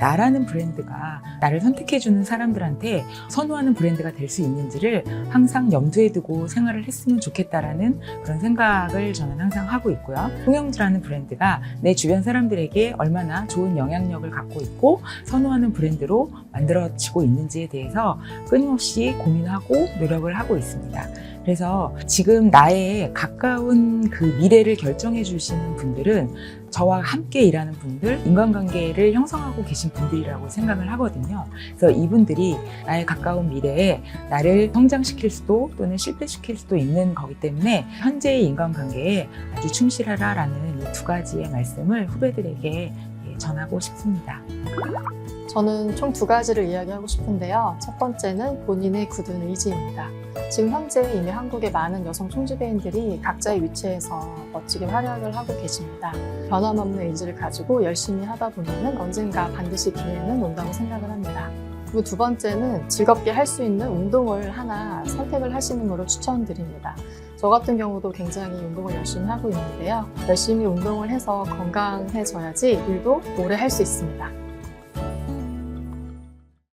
나라는 브랜드가 나를 선택해주는 사람들한테 선호하는 브랜드가 될 수 있는지를 항상 염두에 두고 생활을 했으면 좋겠다라는 그런 생각을 저는 항상 하고 있고요. 통영지라는 브랜드가 내 주변 사람들에게 얼마나 좋은 영향력을 갖고 있고 선호하는 브랜드로 만들어지고 있는지에 대해서 끊임없이 고민하고 노력을 하고 있습니다. 그래서 지금 나의 가까운 그 미래를 결정해 주시는 분들은 저와 함께 일하는 분들, 인간관계를 형성하고 계신 분들이라고 생각을 하거든요. 그래서 이분들이 나의 가까운 미래에 나를 성장시킬 수도 또는 실패시킬 수도 있는 거기 때문에 현재의 인간관계에 아주 충실하라라는 이 두 가지의 말씀을 후배들에게 예, 전하고 싶습니다. 저는 총 두 가지를 이야기하고 싶은데요. 첫 번째는 본인의 굳은 의지입니다. 지금 현재 이미 한국의 많은 여성 총지배인들이 각자의 위치에서 멋지게 활약을 하고 계십니다. 변함없는 의지를 가지고 열심히 하다 보면 언젠가 반드시 기회는 온다고 생각을 합니다. 그리고 두 번째는 즐겁게 할 수 있는 운동을 하나 선택을 하시는 것을 추천드립니다. 저 같은 경우도 굉장히 운동을 열심히 하고 있는데요. 열심히 운동을 해서 건강해져야지 일도 오래 할 수 있습니다.